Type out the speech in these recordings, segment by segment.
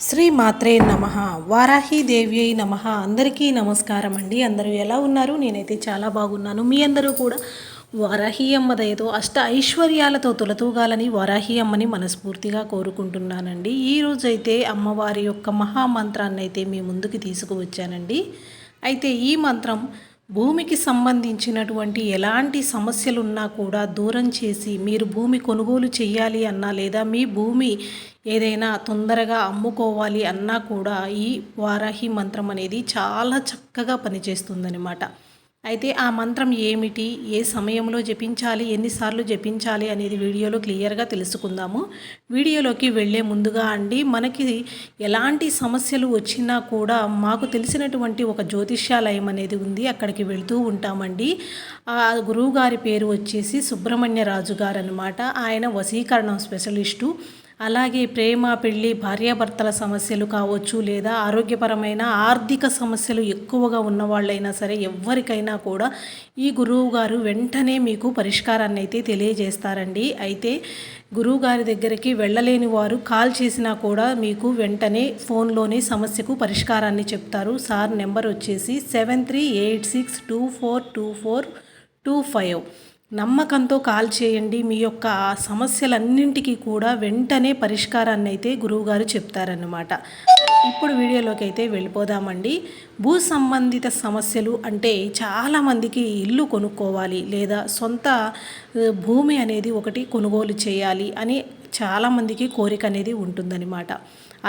శ్రీ మాత్రే నమ. వారాహి అయి నమ. అందరికీ నమస్కారం అండి. అందరూ ఎలా ఉన్నారు? నేనైతే చాలా బాగున్నాను. మీ అందరూ కూడా వారాహి అమ్మ దయతో అష్ట ఐశ్వర్యాలతో తొలతూగాలని వారాహి అమ్మని మనస్ఫూర్తిగా కోరుకుంటున్నానండి. ఈ రోజైతే అమ్మవారి యొక్క మహామంత్రాన్ని అయితే మీ ముందుకు తీసుకువచ్చానండి. అయితే ఈ మంత్రం భూమికి సంబంధించినటువంటి ఎలాంటి సమస్యలు ఉన్నా కూడా దూరం చేసి మీరు భూమి కొనుగోలు చేయాలి అన్నా లేదా మీ భూమి ఏదైనా తొందరగా అమ్ముకోవాలి అన్నా కూడా ఈ వారాహి మంత్రం అనేది చాలా చక్కగా పనిచేస్తుందన్నమాట. అయితే ఆ మంత్రం ఏమిటి? ఏ సమయంలో జపించాలి? ఎన్నిసార్లు జపించాలి? అనేది వీడియోలో క్లియర్గా తెలుసుకుందాము. వీడియోలోకి వెళ్ళే ముందుగా అండి మనకి ఎలాంటి సమస్యలు వచ్చినా కూడా మాకు తెలిసినటువంటి ఒక జ్యోతిష్యాలయం అనేది ఉంది. అక్కడికి వెళ్తూ ఉంటామండి. ఆ గురువు గారి పేరు వచ్చేసి సుబ్రహ్మణ్య రాజు గారు అనమాట ఆయన వశీకరణం స్పెషలిస్టు. అలాగే ప్రేమ పెళ్ళి భార్యాభర్తల సమస్యలు కావచ్చు లేదా ఆరోగ్యపరమైన ఆర్థిక సమస్యలు ఎక్కువగా ఉన్న వాళ్ళైనా సరే ఎవరికైనా కూడా ఈ గురువు గారు వెంటనే మీకు పరిష్కారాన్ని అయితే తెలియజేస్తారండి. అయితే గురువు గారి దగ్గరికి వెళ్ళలేని వారు కాల్ చేసినా కూడా మీకు వెంటనే ఫోన్లోనే సమస్యకు పరిష్కారాన్ని చెప్తారు. సార్ నెంబర్ వచ్చేసి seven three eight six two four two four two five. నమ్మకంతో కాల్ చేయండి. మీ యొక్క సమస్యలన్నింటికి సమస్యలన్నింటికీ కూడా వెంటనే పరిష్కారాన్ని అయితే గురువుగారు చెప్తారన్నమాట. ఇప్పుడు వీడియోలోకి అయితే వెళ్ళిపోదామండి. భూ సంబంధిత సమస్యలు అంటే చాలామందికి ఇల్లు కొనుక్కోవాలి లేదా సొంత భూమి అనేది ఒకటి కొనుగోలు చేయాలి అని చాలామందికి కోరిక అనేది ఉంటుందన్నమాట.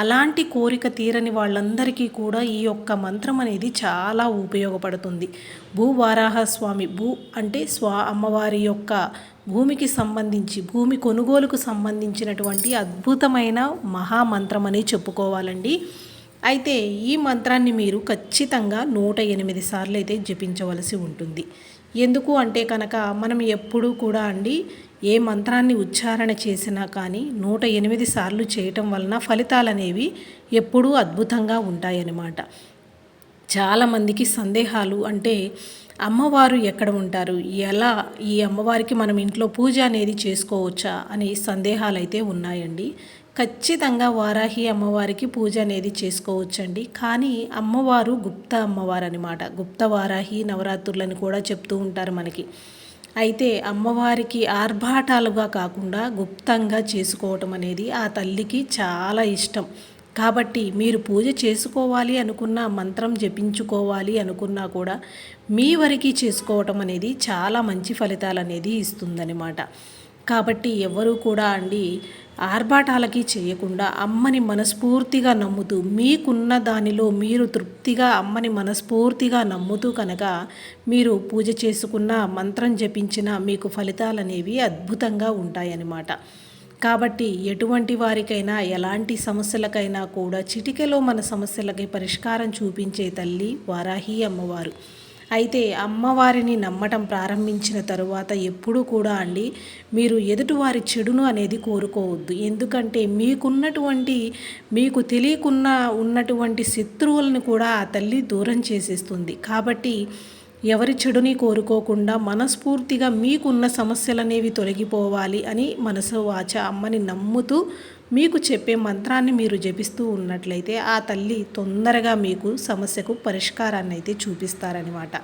అలాంటి కోరిక తీరని వాళ్ళందరికీ కూడా ఈ యొక్క మంత్రం అనేది చాలా ఉపయోగపడుతుంది. భూవారాహ స్వామి భూ అంటే స్వా అమ్మవారి యొక్క భూమికి సంబంధించి భూమి కొనుగోలుకు సంబంధించినటువంటి అద్భుతమైన మహామంత్రం అని చెప్పుకోవాలండి. అయితే ఈ మంత్రాన్ని మీరు ఖచ్చితంగా నూట ఎనిమిది సార్లు అయితే జపించవలసి ఉంటుంది. ఎందుకు అంటే కనుక మనం ఎప్పుడూ కూడా అండి ఏ మంత్రాన్ని ఉచ్చారణ చేసినా కానీ నూట ఎనిమిది సార్లు చేయటం వలన ఫలితాలు అనేవి ఎప్పుడూ అద్భుతంగా ఉంటాయన్నమాట. చాలామందికి సందేహాలు అంటే అమ్మవారు ఎక్కడ ఉంటారు? ఎలా ఈ అమ్మవారికి మనం ఇంట్లో పూజ అనేది చేసుకోవచ్చా? అని సందేహాలు అయితే ఉన్నాయండి. ఖచ్చితంగా వారాహి అమ్మవారికి పూజ అనేది చేసుకోవచ్చండి. కానీ అమ్మవారు గుప్త అమ్మవారు అనమాట గుప్త వారాహి నవరాత్రులని కూడా చెప్తూ ఉంటారు మనకి. అయితే అమ్మవారికి ఆర్భాటాలుగా కాకుండా గుప్తంగా చేసుకోవటం అనేది ఆ తల్లికి చాలా ఇష్టం. కాబట్టి మీరు పూజ చేసుకోవాలి అనుకున్న మంత్రం జపించుకోవాలి అనుకున్నా కూడా మీ వరకు చేసుకోవటం అనేది చాలా మంచి ఫలితాలు అనేది ఇస్తుందన్నమాట. కాబట్టి ఎవరు కూడా అండి ఆర్భాటాలకి చేయకుండా అమ్మని మనస్ఫూర్తిగా నమ్ముతూ మీకున్న దానిలో మీరు తృప్తిగా అమ్మని మనస్ఫూర్తిగా నమ్ముతూ కనుక మీరు పూజ చేసుకున్న మంత్రం జపించిన మీకు ఫలితాలు అనేవి అద్భుతంగా ఉంటాయన్నమాట. కాబట్టి ఎటువంటి వారికైనా ఎలాంటి సమస్యలకైనా కూడా చిటికెలో మన సమస్యలకి పరిష్కారం చూపించే తల్లి వారాహి అమ్మవారు. అయితే అమ్మవారిని నమ్మటం ప్రారంభించిన తరువాత ఎప్పుడూ కూడా అండి మీరు ఎదుటివారి చెడును అనేది కోరుకోవద్దు. ఎందుకంటే మీకున్నటువంటి మీకు తెలియకున్న ఉన్నటువంటి శత్రువులను కూడా ఆ తల్లి దూరం చేసేస్తుంది. కాబట్టి ఎవరి చెడుని కోరుకోకుండా మనస్ఫూర్తిగా మీకున్న సమస్యలు అనేవి తొలగిపోవాలి అని మనసు వాచ అమ్మని నమ్ముతూ మీకు చెప్పే మంత్రాన్ని మీరు జపిస్తూ ఉన్నట్లయితే ఆ తల్లి తొందరగా మీకు సమస్యకు పరిష్కారాన్ని అయితే చూపిస్తారనమాట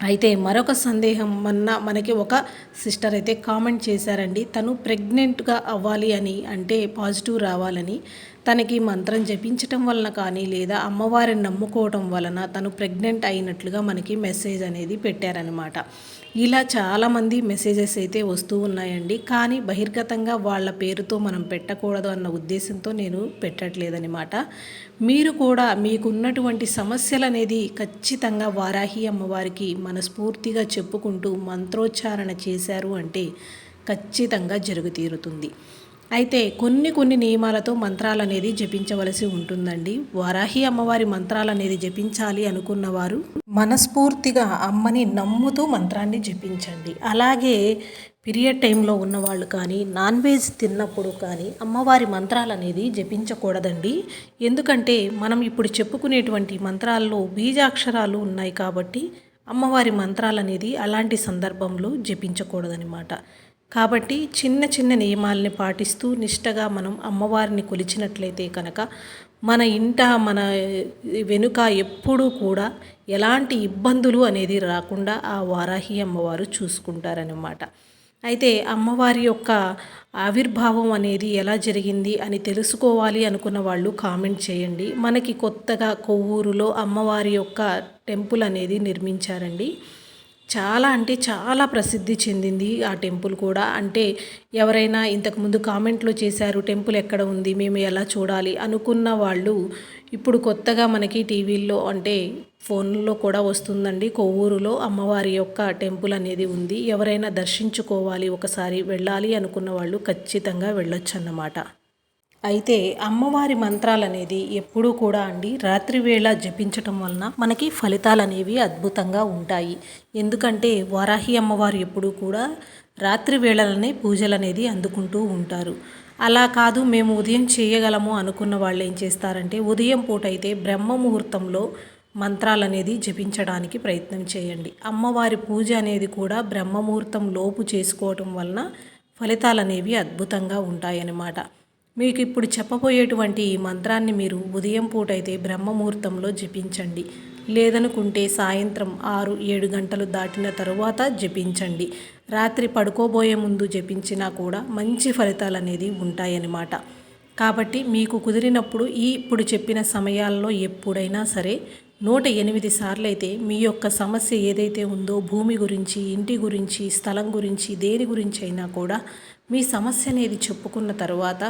అయితే మరొక సందేహం మొన్న మనకి ఒక సిస్టర్ అయితే కామెంట్ చేశారండి. తను ప్రెగ్నెంట్గా అవ్వాలి అని అంటే పాజిటివ్ రావాలని తనకి మంత్రం జపించటం వలన కానీ లేదా అమ్మవారిని నమ్ముకోవటం వలన తను ప్రెగ్నెంట్ అయినట్లుగా మనకి మెసేజ్ అనేది పెట్టారనమాట ఇలా చాలామంది మెసేజెస్ అయితే వస్తూ ఉన్నాయండి. కానీ బహిర్గతంగా వాళ్ళ పేరుతో మనం పెట్టకూడదు అన్న ఉద్దేశంతో నేను పెట్టట్లేదనమాట మీరు కూడా మీకున్నటువంటి సమస్యలు అనేది ఖచ్చితంగా వారాహి అమ్మవారికి మనస్ఫూర్తిగా చెప్పుకుంటూ మంత్రోచ్చారణ చేశారు అంటే ఖచ్చితంగా జరుగుతీరుతుంది. అయితే కొన్ని కొన్ని నియమాలతో మంత్రాలు అనేది జపించవలసి ఉంటుందండి. వారాహి అమ్మవారి మంత్రాలు అనేది జపించాలి అనుకున్నవారు మనస్ఫూర్తిగా అమ్మని నమ్ముతూ మంత్రాన్ని జపించండి. అలాగే పీరియడ్ టైంలో ఉన్నవాళ్ళు కానీ నాన్ వెజ్ తిన్నప్పుడు కానీ అమ్మవారి మంత్రాలు అనేది జపించకూడదండి. ఎందుకంటే మనం ఇప్పుడు చెప్పుకునేటువంటి మంత్రాల్లో బీజాక్షరాలు ఉన్నాయి కాబట్టి అమ్మవారి మంత్రాలు అనేది అలాంటి సందర్భంలో జపించకూడదనమాట కాబట్టి చిన్న చిన్న నియమాల్ని పాటిస్తూ నిష్టగా మనం అమ్మవారిని కొలిచినట్లయితే కనుక మన ఇంట మన వెనుక ఎప్పుడూ కూడా ఎలాంటి ఇబ్బందులు అనేది రాకుండా ఆ వారాహి అమ్మవారు చూసుకుంటారనమాట అయితే అమ్మవారి యొక్క ఆవిర్భావం అనేది ఎలా జరిగింది అని తెలుసుకోవాలి అనుకున్న వాళ్ళు కామెంట్ చేయండి. మనకి కొత్తగా కొవ్వూరులో అమ్మవారి యొక్క టెంపుల్ అనేది నిర్మించారండి. చాలా అంటే చాలా ప్రసిద్ధి చెందింది ఆ టెంపుల్ కూడా. అంటే ఎవరైనా ఇంతకుముందు కామెంట్లో చేశారు టెంపుల్ ఎక్కడ ఉంది? మేము ఎలా చూడాలి? అనుకున్న వాళ్ళు ఇప్పుడు కొత్తగా మనకి టీవీల్లో అంటే ఫోన్లో కూడా వస్తుందండి. కొవ్వూరులో అమ్మవారి యొక్క టెంపుల్ అనేది ఉంది. ఎవరైనా దర్శించుకోవాలి ఒకసారి వెళ్ళాలి అనుకున్న వాళ్ళు ఖచ్చితంగా వెళ్ళొచ్చు అన్నమాట అయితే అమ్మవారి మంత్రాలు అనేది ఎప్పుడూ కూడా అండి రాత్రి వేళ జపించటం వలన మనకి ఫలితాలు అనేవి అద్భుతంగా ఉంటాయి. ఎందుకంటే వారాహి అమ్మవారు ఎప్పుడూ కూడా రాత్రి వేళలనే పూజలు అనేది అందుకుంటూ ఉంటారు. అలా కాదు మేము ఉదయం చేయగలము అనుకున్న వాళ్ళు ఏం చేస్తారంటే ఉదయం పూట అయితే బ్రహ్మ ముహూర్తంలో మంత్రాలు అనేది జపించడానికి ప్రయత్నం చేయండి. అమ్మవారి పూజ అనేది కూడా బ్రహ్మ ముహూర్తం లోపు చేసుకోవటం వలన ఫలితాలు అనేవి అద్భుతంగా ఉంటాయన్నమాట. మీకు ఇప్పుడు చెప్పబోయేటువంటి ఈ మంత్రాన్ని మీరు ఉదయం పూట అయితే బ్రహ్మముహూర్తంలో జపించండి. లేదనుకుంటే సాయంత్రం ఆరు ఏడు గంటలు దాటిన తరువాత జపించండి. రాత్రి పడుకోబోయే ముందు జపించినా కూడా మంచి ఫలితాలు అనేది ఉంటాయన్నమాట. కాబట్టి మీకు కుదిరినప్పుడు ఈ ఇప్పుడు చెప్పిన సమయాల్లో ఎప్పుడైనా సరే నూట ఎనిమిది సార్లు అయితే మీ యొక్క సమస్య ఏదైతే ఉందో భూమి గురించి ఇంటి గురించి స్థలం గురించి దేని గురించి అయినా కూడా మీ సమస్య అనేది చెప్పుకున్న తర్వాత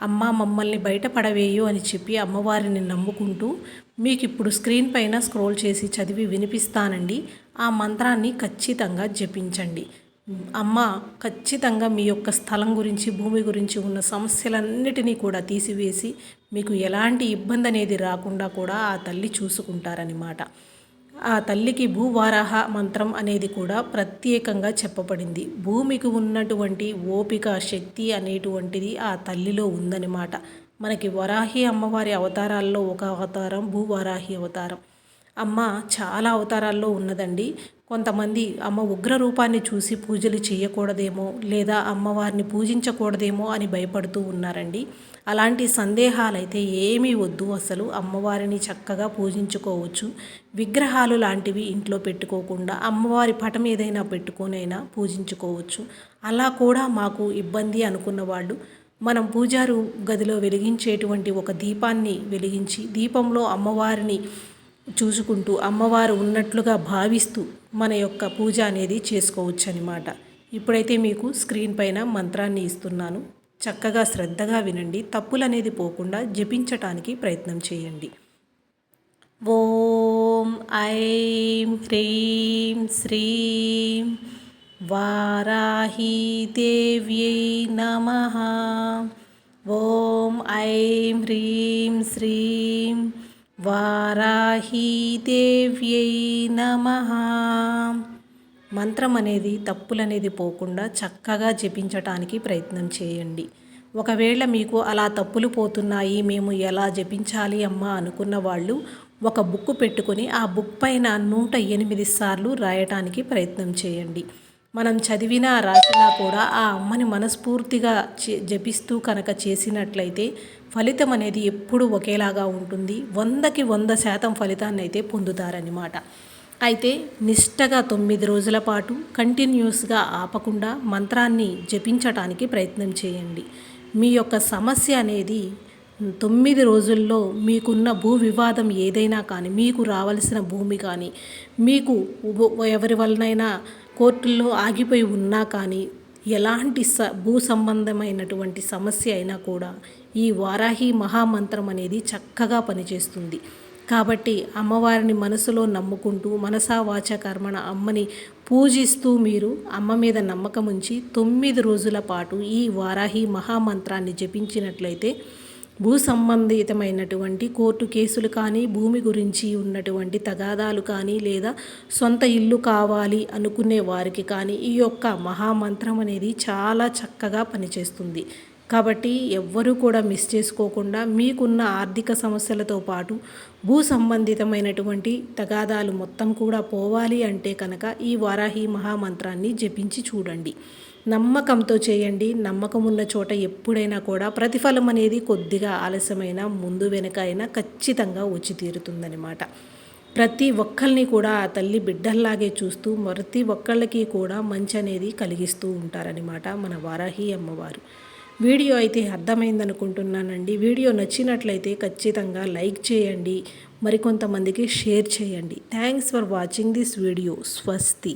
అమ్మ మమ్మల్ని బయటపడవేయు అని చెప్పి అమ్మవారిని నమ్ముకుంటూ మీకు ఇప్పుడు స్క్రీన్ పైన స్క్రోల్ చేసి చదివి వినిపిస్తానండి. ఆ మంత్రాన్ని ఖచ్చితంగా జపించండి. అమ్మ ఖచ్చితంగా మీ యొక్క స్థలం గురించి భూమి గురించి ఉన్న సమస్యలన్నిటినీ కూడా తీసివేసి మీకు ఎలాంటి ఇబ్బంది అనేది రాకుండా కూడా ఆ తల్లి చూసుకుంటారనమాట ఆ తల్లికి భూవారాహ మంత్రం అనేది కూడా ప్రత్యేకంగా చెప్పబడింది. భూమికి ఉన్నటువంటి ఓపిక శక్తి అనేటువంటిది ఆ తల్లిలో ఉందన్నమాట. మనకి వరాహి అమ్మవారి అవతారాల్లో ఒక అవతారం భూవారాహి అవతారం. అమ్మ చాలా అవతారాల్లో ఉన్నదండి. కొంతమంది అమ్మ ఉగ్ర రూపాన్ని చూసి పూజలు చేయకూడదేమో లేదా అమ్మవారిని పూజించకూడదేమో అని భయపడుతూ ఉన్నారండి. అలాంటి సందేహాలు అయితే ఏమీ వద్దు అసలు. అమ్మవారిని చక్కగా పూజించుకోవచ్చు. విగ్రహాలు లాంటివి ఇంట్లో పెట్టుకోకుండా అమ్మవారి పటం ఏదైనా పెట్టుకొనైనా పూజించుకోవచ్చు. అలా కూడా మాకు ఇబ్బంది అనుకున్న వాళ్ళు మనం పూజారు గదిలో వెలిగించేటువంటి ఒక దీపాన్ని వెలిగించి దీపంలో అమ్మవారిని చూసుకుంటూ అమ్మవారు ఉన్నట్లుగా భావిస్తూ మన యొక్క పూజ అనేది చేసుకోవచ్చు అనమాట ఇప్పుడైతే మీకు స్క్రీన్ పైన మంత్రాన్ని ఇస్తున్నాను. చక్కగా శ్రద్ధగా వినండి. తప్పులు అనేది పోకుండా జపించటానికి ప్రయత్నం చేయండి. ఓం ఐం హ్రీం శ్రీం వారాహీదేవ్యై నమ. ఓం ఐం హ్రీం శ్రీం వారాహీదేవ్యై నమ. మంత్రం అనేది తప్పులనేది పోకుండా చక్కగా జపించటానికి ప్రయత్నం చేయండి. ఒకవేళ మీకు అలా తప్పులు పోతున్నాయి మేము ఎలా జపించాలి అమ్మా అనుకున్న వాళ్ళు ఒక బుక్ పెట్టుకొని ఆ బుక్ పైన నూట ఎనిమిది సార్లు రాయటానికి ప్రయత్నం చేయండి. మనం చదివినా రాసినా కూడా ఆ అమ్మని మనస్ఫూర్తిగా జపిస్తూ కనుక చేసినట్లయితే ఫలితం అనేది ఎప్పుడు ఒకేలాగా ఉంటుంది. వందకి వంద శాతం ఫలితాన్ని అయితే పొందుతారనమాట అయితే నిష్టగా తొమ్మిది రోజుల పాటు కంటిన్యూస్గా ఆపకుండా మంత్రాన్ని జపించటానికి ప్రయత్నం చేయండి. మీ యొక్క సమస్య అనేది తొమ్మిది రోజుల్లో మీకున్న భూ వివాదం ఏదైనా కానీ మీకు రావలసిన భూమి కానీ మీకు ఎవరి వలనైనా కోర్టుల్లో ఆగిపోయి ఉన్నా కానీ ఎలాంటి స భూ సంబంధమైనటువంటి సమస్య అయినా కూడా ఈ వారాహి మహామంత్రం అనేది చక్కగా పనిచేస్తుంది. కాబట్టి అమ్మవారిని మనసులో నమ్ముకుంటూ మనసా వాచ కర్మణ అమ్మని పూజిస్తూ మీరు అమ్మ మీద నమ్మకం ఉంచి తొమ్మిది రోజుల పాటు ఈ వారాహి మహామంత్రాన్ని జపించినట్లయితే భూ సంబంధితమైనటువంటి కోర్టు కేసులు కానీ భూమి గురించి ఉన్నటువంటి తగాదాలు కానీ లేదా సొంత ఇల్లు కావాలి అనుకునే వారికి కానీ ఈ యొక్క మహామంత్రం అనేది చాలా చక్కగా పనిచేస్తుంది. కాబట్టి ఎవ్వరూ కూడా మిస్ చేసుకోకుండా మీకున్న ఆర్థిక సమస్యలతో పాటు భూ సంబంధితమైనటువంటి తగాదాలు మొత్తం కూడా పోవాలి అంటే కనుక ఈ వారాహి మహామంత్రాన్ని జపించి చూడండి. నమ్మకంతో చేయండి. నమ్మకం ఉన్న చోట ఎప్పుడైనా కూడా ప్రతిఫలం అనేది కొద్దిగా ఆలస్యమైన ముందు వెనక అయినా ఖచ్చితంగా వచ్చి తీరుతుందనమాట ప్రతి ఒక్కరిని కూడా ఆ తల్లి బిడ్డల్లాగే చూస్తూ ప్రతి ఒక్కళ్ళకి కూడా మంచి అనేది కలిగిస్తూ ఉంటారనమాట మన వారాహి అమ్మవారు. వీడియో అయితే అర్థమైందనుకుంటున్నానండి. వీడియో నచ్చినట్లయితే ఖచ్చితంగా లైక్ చేయండి. మరికొంతమందికి షేర్ చేయండి. Thanks for watching this video. స్వస్తి.